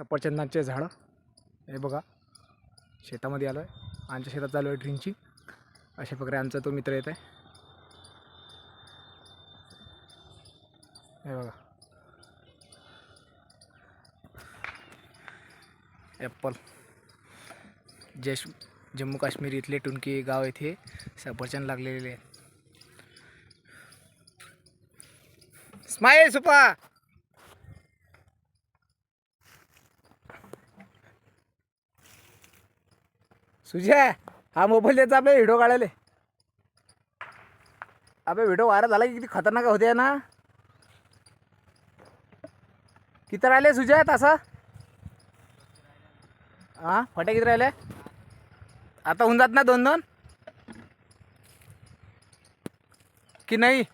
सफरचंदांचे झाडं. हे बघा. शेतामध्ये आलो आहे आमच्या शेतात चालू आहे ड्रिंचिंग. अशा प्रकारे आमचा तो मित्र येत आहे हे बघा. ॲप्पल जश जम्मू काश्मीर इथले टुनकी गाव येथे सफरचंद लागलेले आहेत. स्माईल सुपा! सुजय हा मोबाईल द्यायचा आपल्या व्हिडिओ काढायला आपला व्हिडिओ व्हायरल झाला की किती खतरनाक होते ना? किती राहिले सुजय तासा? हां फटे किती राहिले? आता होऊन जात ना दोन दोन की नाही?